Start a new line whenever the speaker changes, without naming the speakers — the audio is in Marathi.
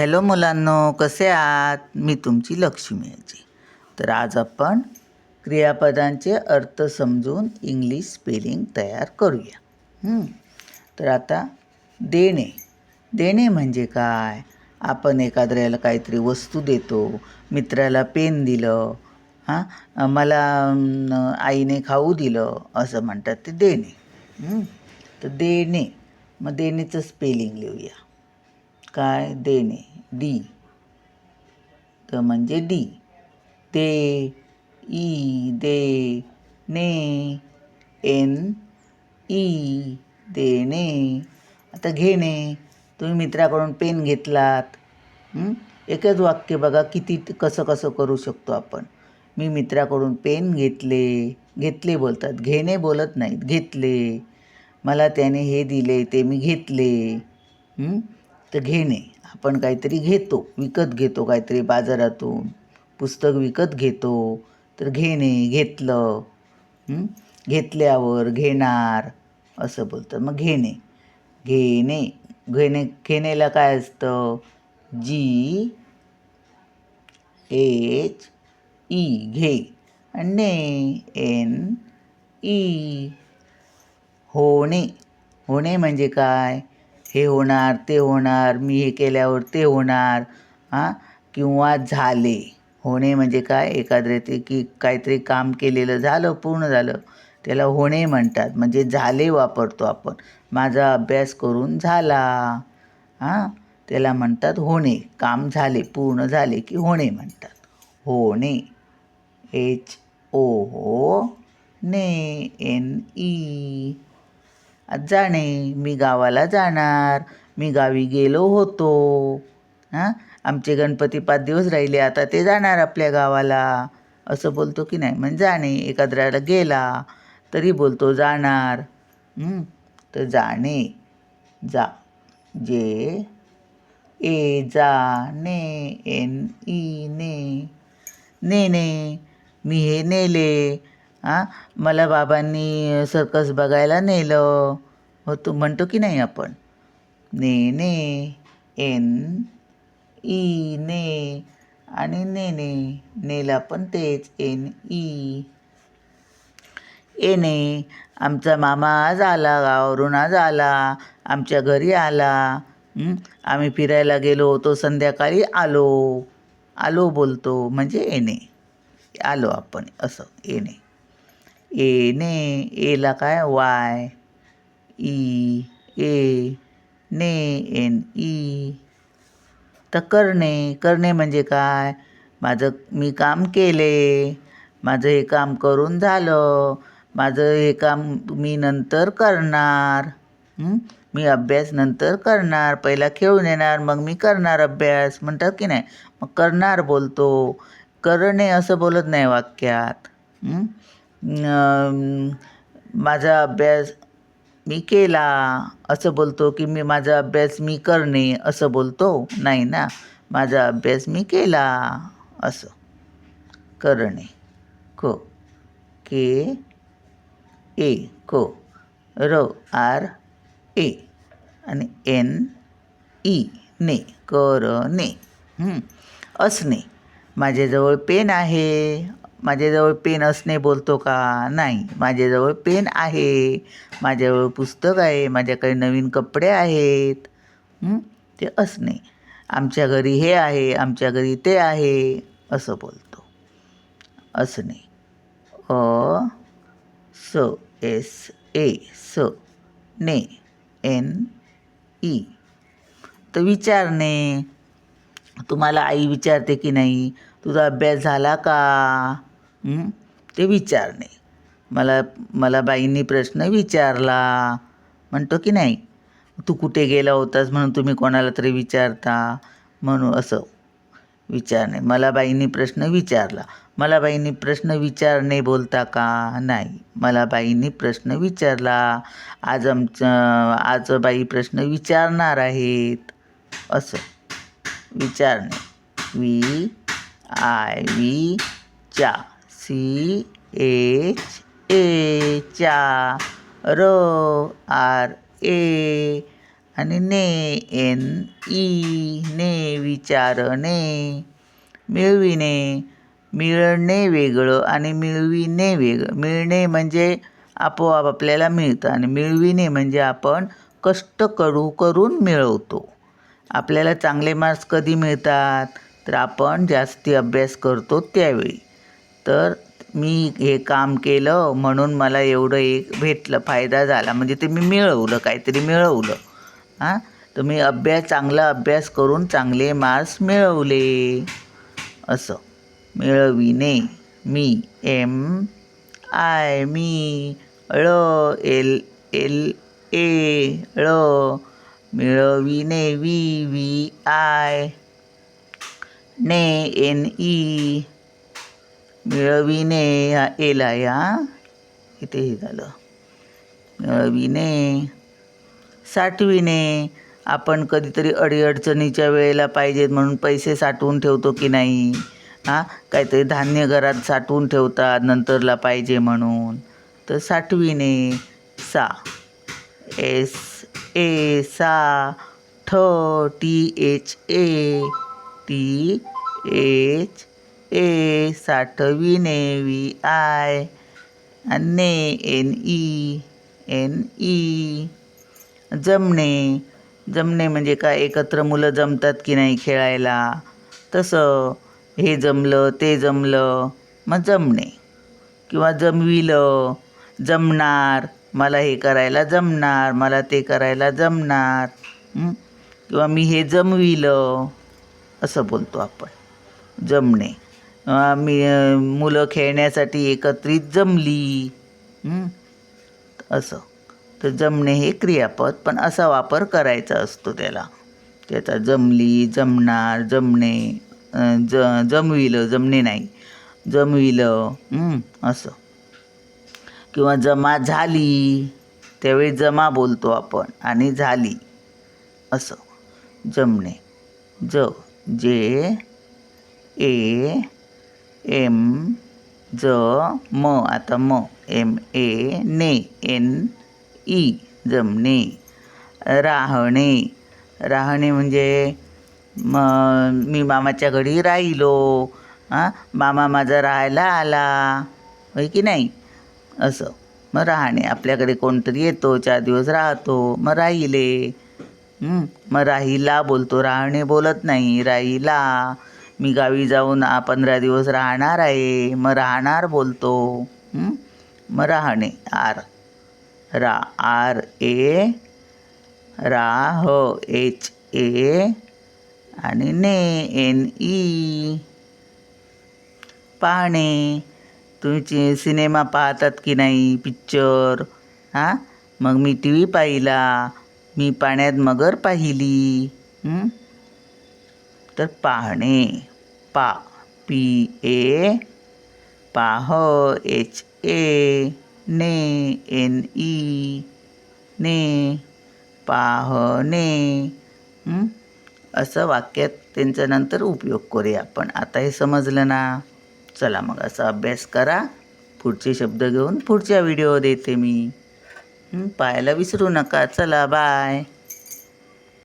हॅलो मुलांनो कसे आहात? मी तुमची लक्ष्मी आजी. तर आज आपण क्रियापदांचे अर्थ समजून इंग्लिश स्पेलिंग तयार करूया. तर आता देणे. देणे म्हणजे काय? आपण एखाद्याला काहीतरी वस्तू देतो मित्राला पेन दिलं हां? मला आईने खाऊ दिलं असं म्हणतात ते देणे. तर देणे. मग देणेचं स्पेलिंग लिहूया. काय? देणे. डी. तर म्हणजे डी. दे ई दे ने एन ई देणे. आता घेणे. तुम्ही मित्राकडून पेन घेतलात. एकच वाक्य बघा किती कसं कसं करू शकतो आपण. मी मित्राकडून पेन घेतले घेतले बोलतात. घेणे बोलत नाहीत घेतले. मला त्याने हे दिले ते मी घेतले. तर घेणे. आपण काहीतरी घेतो विकत घेतो काहीतरी बाजारातून पुस्तक विकत घेतो. तर घेणे घेतलं घेतल्यावर घेणार असं बोलतं मग घेणे. घेणे घेणे घेणेला काय असतं? जी एच ई घे. आणि ने एन ई होणे. होणे म्हणजे काय? हे होणार ते होणार मी हे केल्यावर ते होणार हां? किंवा झाले. होणे म्हणजे काय? एखाद्या ते की काहीतरी काम केलेलं झालं पूर्ण झालं त्याला होणे म्हणतात. म्हणजे झाले वापरतो आपण. माझा अभ्यास करून झाला. हां? त्याला म्हणतात होणे. काम झाले पूर्ण झाले की होणे म्हणतात. होणे. एच ओ हो ने एन ई. जाणे मी गावाला जाणार मी गावी गेलो होतो. हां? आमचे गणपती पाच दिवस राहिले आता ते जाणार आपल्या गावाला. असं बोलतो की नाही? म्हणजे जाणे एखाद्याला गेला तरी बोलतो जाणार. तर जाणे. जा. जे ए जा ने एन ई ने ने. मी हे नेले. हां? मला बाबांनी सर्कस बघायला नेलं. हो तू म्हणतो की नाही आपण? नेणे एन ई ने आणि नेणे नेला पण तेच एन ई. येणे आमचा मामा आज आला गावावरून आज आला आमच्या घरी आला. आम्ही फिरायला गेलो होतो संध्याकाळी आलो. आलो बोलतो म्हणजे येणे आलो आपण असं येणे येणे एला काय? वाय ई ए ने एन ई. तर करणे करणे म्हणजे काय? माझं मी काम केले माझं हे काम करून झालं माझं हे काम मी नंतर करणार. मी अभ्यास नंतर करणार पहिला खेळून येणार मग मी करणार अभ्यास म्हणतात की नाही? मग करणार बोलतो. करणे असं बोलत नाही वाक्यात. माझा अभ्यास मी केला असं बोलतो की मी माझा अभ्यास मी करणे असं बोलतो. नाही ना माझा अभ्यास मी केला असं. करणे को के ए को र आर ए आणि एन ई ने करणे असणे. माझ्याजवळ पेन आहे माझ्याजवळ पेन असणे बोलतो का? नाही. माझ्याजवळ पेन आहे. माझ्याजवळ पुस्तक आहे. माझ्याकडे नवीन कपडे आहेत. ते असणे. आमच्या घरी हे आहे. आमच्या घरी ते आहे. असं बोलतो. असणे. अ स एस ए स ने एन ई. तर विचारणे. तुम्हाला आई विचारते की नाही? तुझा अभ्यास झाला का? ते विचारणे. मला मला बाईंनी प्रश्न विचारला. म्हणतो की नाही तू कुठे गेला होतास म्हणून तुम्ही कोणाला तरी विचारता? म्हणून असं विचारणे. मला बाईंनी प्रश्न विचारला. मला बाईंनी प्रश्न विचारणे बोलता का? नाही. मला बाईंनी प्रश्न विचारला. आज आमचं आज बाई प्रश्न विचारणार आहेत. असं विचारणे. वी आय वी चा. सी एच ए चा र आर ए. आणि ने एन ई ने विचारणे. मिळविणे. मिळणे वेगळं आणि मिळविणे वेगळं. मिळणे म्हणजे आपोआप आपल्याला मिळतं आणि मिळविणे म्हणजे आपण कष्ट करू करून मिळवतो. आपल्याला चांगले मार्क्स कधी मिळतात? तर आपण जास्ती अभ्यास करतो त्यावेळी. तर मी हे काम केलं म्हणून मला एवढं एक भेटलं फायदा झाला. म्हणजे ते मी मिळवलं काहीतरी मिळवलं. हां? तर मी अभ्यास चांगला अभ्यास करून चांगले मार्क्स मिळवले. असं. मिळविणे. मी एम आय मी ळ एल एल ए ळ मिळविणे. वी वी आय ने एन ई e. मिळविणे हा एला या इथे हे झालं. मिळविणे साठविणे आपण कधीतरी अडीअडचणीच्या वेळेला पाहिजेत म्हणून पैसे साठवून ठेवतो की नाही? हां? काहीतरी धान्य घरात साठवून ठेवतात नंतरला पाहिजे म्हणून. तर साठविणे सा. एस ए सा. ठ T H A T H A साठविणे V I ने एन ई एन ई. जमणे जमणे म्हणजे काय? एकत्र मुलं जमतात की नाही खेळायला? तसं हे जमलं ते जमलं मग जमणे. किंवा जमविलं जमणार मला हे करायला जमणार मला ते करायला जमणार किंवा मी हे जमविलं असं बोलतो आपण. जमणे. मी मुलं खेळण्यासाठी एकत्रित जमली. असं. तर जमणे हे क्रियापद पण असा वापर करायचा असतो त्याला. त्याचा जमली जमणार जमणे ज जमविलं जमणे नाही. जमविलं असं. किंवा जमा झाली त्यावेळी जमा बोलतो आपण आणि झाली. असं. जमणे. ज जे ए एम ज म आता म एम ए ने एन ई जमणे. राहणे. राहणे म्हणजे म मी मामाच्या घरी राहिलो. हां मामा माझा राहायला आला. होय की नाही? असं. मग राहणे. आपल्याकडे कोणतरी येतो चार दिवस राहतो मग राहिले. मग राहिला बोलतो. राहणे बोलत नाही. राहिला. मी गावी जाऊन पंधरा दिवस राहणार आहे. मग राहणार बोलतो. मग राहणे. आर. रा. आर. ए. रा. ह. एच. ए. आणि ने. एन. ई. पाहणे. तुम्ही सिनेमा पाहतात की नाही? पिक्चर. हां? मग मी टी व्ही पाहिला. मी पाण्यात मगर पाहिली. तर पाहणे. पा पी ए पाह एच ए ने एन ई ने पाहणे असं वाक्यात त्यांच्या नंतर उपयोग करूया आपण. आता हे समजलं ना? चला मग असा अभ्यास करा. पुढचे शब्द घेऊन पुढच्या व्हिडिओ देते मी. पाहायला विसरू नका. चला बाय